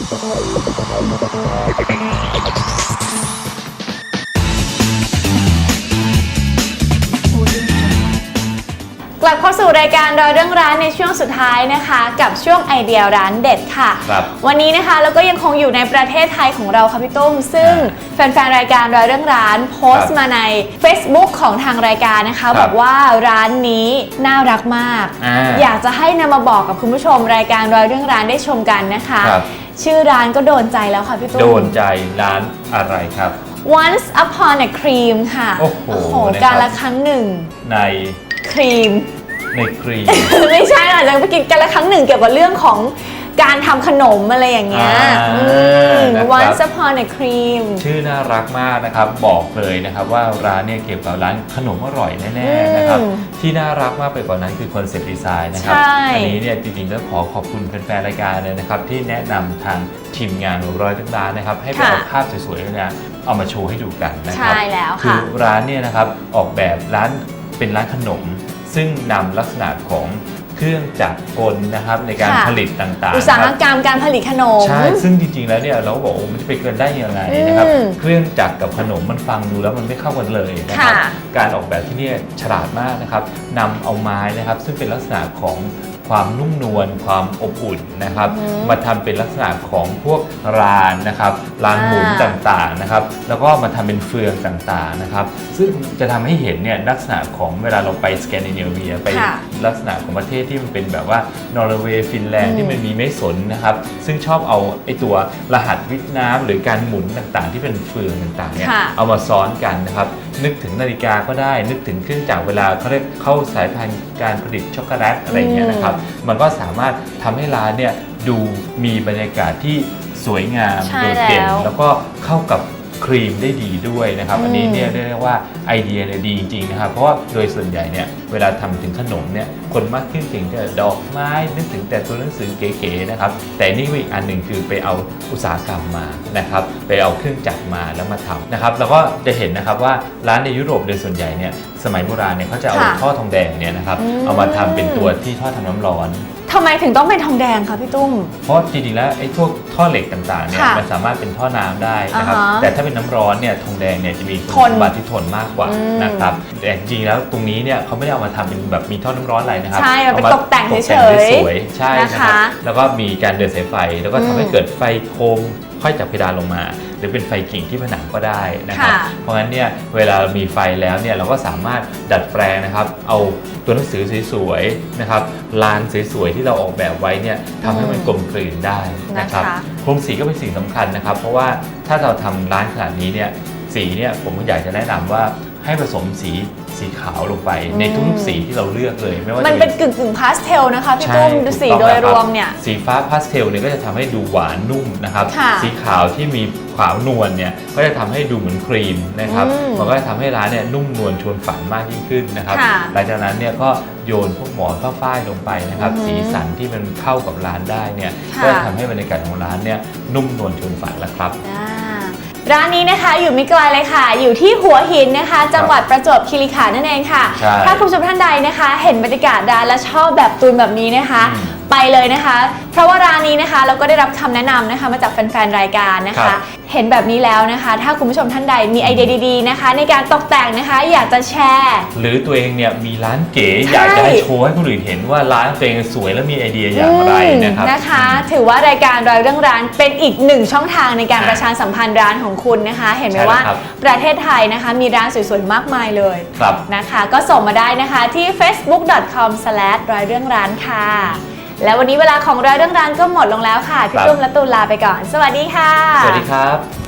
กลับเข้าสู่รายการรอยเรื่องร้านในช่วงสุดท้ายนะคะ กับช่วงไอเดียร้านเด็ดค่ะ ครับวันนี้นะคะเราก็ยังคงอยู่ในประเทศไทยของเราค่ะพี่ตุ้ม ซึ่งแฟนๆรายการรอยเรื่องร้านโพสครัต์บมาใน Facebook ของทางรายการนะคะ ครับบอกว่าร้านนี้น่ารักมาก อ่าอยากจะให้นำมาบอกกับคุณผู้ชมรายการรอยเรื่องร้านได้ชมกันนะคะ ครับ ชื่อร้านก็โดนใจแล้วค่ะพี่ตุ้ม โดนใจร้านอะไรครับ Once upon a cream ค่ะ โอ้โหนะครับ การละครั้งหนึ่งในครีม ในครีม ไม่ใช่หรอกจะไปกินกันละครั้งหนึ่งเกี่ยวกับเรื่องของ การทำขนมอะไรอย่างเงี้ยอ่าอืมนะครับ Once upon a cream ชื่อน่ารักมากนะครับ บอกเลยนะครับว่าร้านเนี่ยเกี่ยวกับร้านขนมอร่อยแน่ๆนะครับ อืมที่น่ารักมากไปกว่านั้นคือคอนเซ็ปต์ดีไซน์นะครับ ใช่ อันี้เนี่ยจริงๆต้องขอขอบคุณแฟนๆรายการเลยนะครับที่แนะนำทางทีมงานของร้อยทั้งร้านนะครับ ให้ไปเอาภาพสวยๆเนี่ยเอามาโชว์ให้ดูกันนะครับใช่แล้วคืค่ะอร้านเนี่ยนะครับออกแบบร้านเป็นร้านขนม ซึ่งนำลักษณะของ เครื่องจักรกลนะครับในการค่ะ ผลิตต่างๆอุตสาหครับกรรมการผลิตขนม ใช่ ซึ่งจริงๆแล้วเนี่ยเราก็บอกว่ามันจะไปเกินได้ยังไงนะครับ อืมเครื่องจักรกับขนมมันฟังดูแล้วมันไม่เข้ากันเลยนะครับ ค่ะ การออกแบบที่เนี่ยฉลาดมากนะครับนำเอาไม้นะครับ ซึ่งเป็นลักษณะของ ความนุ่มนวลความอบอุ่นนะครับ อือหือมาทำเป็นลักษณะของพวกรานนะครับรานหมุนอ่า ต่างๆนะครับ แล้วก็มาทำเป็นเฟืองต่างๆนะครับ ซึ่งจะทำให้เห็นเนี่ยลักษณะของเวลาเราไปสแกนดิเนเวียไป ค่ะ ลักษณะของประเทศที่มันเป็นแบบว่านอร์เวย์ฟินแลนอืด์มที่มันมีไม้สนนะครับ ซึ่งชอบเอาไอ้ตัวรหัสวิทย์น้ำหรือการหมุนต่างๆ ที่เป็นเฟืองต่างๆเนี่ยค่ะเอามาซ้อนกันนะครับ นึกถึงนาฬิกาก็ได้ นึกถึงเครื่องจักรเวลาเขาเรียกเข้าสายพันธุ์การผลิตช็อกโกแลตอะไรอย่างเงี้ยนะครับ มันก็สามารถทำให้ร้านเนี่ยดูมีบรรยากาศที่สวยงามใช่โดดเด่นแล้วแล้วก็เข้ากับค รีมได้ดีด้วยนะครับอืมอันนี้เนี่ยเรียกได้ว่าไอเดียเนี่ยดีจริงๆนะครับ เพราะว่าโดยส่วนใหญ่เนี่ยเวลาทำถึงขนมเนี่ยคนมักคิดถึงแต่ดอกไม้นึกถึงแต่ตัวหนังสือเก๋ๆนะครับ แต่นี่อีกอันหนึ่งคือไปเอาอุตสาหกรรมมานะครับไปเอาเครื่องจักรมาแล้วมาทำนะครับแล้วก็จะเห็นนะครับว่าร้านในยุโรปโดยส่วนใหญ่เนี่ยสมัยโบราณเนี่ยเขาจะเอาค่ะท่อทองแดงเนี่ยนะครับ อืม เอามาทำเป็นตัวที่ท่อทำน้ำร้อน ทำไมถึงต้องเป็นทองแดงคะพี่ตุ้ม เพราะจริงๆแล้วไอ้พวกท่อเหล็กต่างๆเนี่ยค่ะมันสามารถเป็นท่อน้ำได้นะครับ อ่าฮะแต่ถ้าเป็นน้ำร้อนเนี่ยทองแดงเนี่ยจะมีคุณทนสมบัติที่ทนมากกว่าอืมนะครับแต่จริงๆแล้วตรงนี้เนี่ยเขาไม่ได้เอามาทำเป็นแบบมีท่อน้ำร้อนอะไรนะครับใช่มันเป็นอาาตกแต่งตกเฉยๆสวยๆใช่นะครันะคะบแล้วก็มีการเดินสายไฟแล้วก็ทำให้อืมเกิดไฟโคมค่อยจากเพดานลงมา หรือเป็นไฟกิ่งที่ผนังก็ได้นะครับ ค่ะเพราะงั้นเนี่ยเวลาเรามีไฟแล้วเนี่ยเราก็สามารถดัดแปลงนะครับ เอาตัวหนังสือสวยๆนะครับลานสวยๆที่เราออกแบบไว้เนี่ยทำให้มันกลมกลืนได้นะครับนะคะ โครงสีก็เป็นสิ่งสำคัญนะครับ เพราะว่าถ้าเราทำร้านขนาดนี้เนี่ยสีเนี่ยผมก็อยากจะแนะนำว่า ให้ผสมสีสีขาวลงไปในทุกๆสีที่เราเลือกเลย ไม่ว่ามันจะเป็นกึ่งกึ่งพาสเทลนะคะพี่ใช่ตุ้มดูสีถูกโดต้องยแล้รควบมเนี่ย สีฟ้าพาสเทลเนี่ยก็จะทำให้ดูหวานนุ่มนะครับค่ะสีขาวที่มีขาวนวลเนี่ยก็จะทำให้ดูเหมือนครีมนะครับอืมมันก็จะทำให้ร้านเนี่ยนุ่มนวลชวนฝันมากยิ่งขึ้นนะครับค่ะหลังจากนั้นเนี่ยก็โยนพวกหมอนผ้าฝ้ายลงไปนะครับอือหือสีสันที่มันเข้ากับร้านได้เนี่ยค่ะก็จะทำให้บรรยากาศของร้านเนี่ยนุ่มนวลชวนฝันแล้วครับอ่า ร้านนี้นะคะอยู่ไม่ไกลเลยค่ะ อยู่ที่หัวหินนะคะ จังหวัดประจวบคีรีขันธ์นั่นเองค่ะ ใช่ถ้าคุณผู้ชมท่านใดนะคะ เห็นบรรยากาศร้านและชอบแบบตูนแบบนี้นะคะ อืม ไปเลยนะคะ เพราะว่าร้านนี้นะคะเราก็ได้รับคำแนะนำนะคะมาจากแฟนๆรายการนะครัคะบเห็นแบบนี้แล้วนะคะ ถ้าคุณผู้ชมท่านใดมีไอเดียดีๆนะคะ ในการตกแต่งนะคะอยากจะแชร์ หรือตัวเองเนี่ยมีร้านเก๋ใช่อยากจะให้โชว์ให้คนอื่นเห็นว่าร้านตัวเองสวยและมีไอเดียอย่างไรนะครับอืมนะคะ ถือว่ารายการรอยเรื่องร้านเป็นอีกหนึ่งช่องทางในการอ่าประชาสัมพันธ์ร้านของคุณนะคะ เห็นไหมใช่แล้วว่าครับประเทศไทยนะคะ มีร้านสวยๆมากมายเลยครับนะคะ ก็ส่งมาได้นะคะที่ facebook.com รอยเรื่องร้านค่ะ แล้ววันนี้เวลาของรอยเรื่องร้านก็หมดลงแล้วค่ะ พี่ครับ ตุ้มและตูนลาไปก่อน สวัสดีค่ะ สวัสดีครับ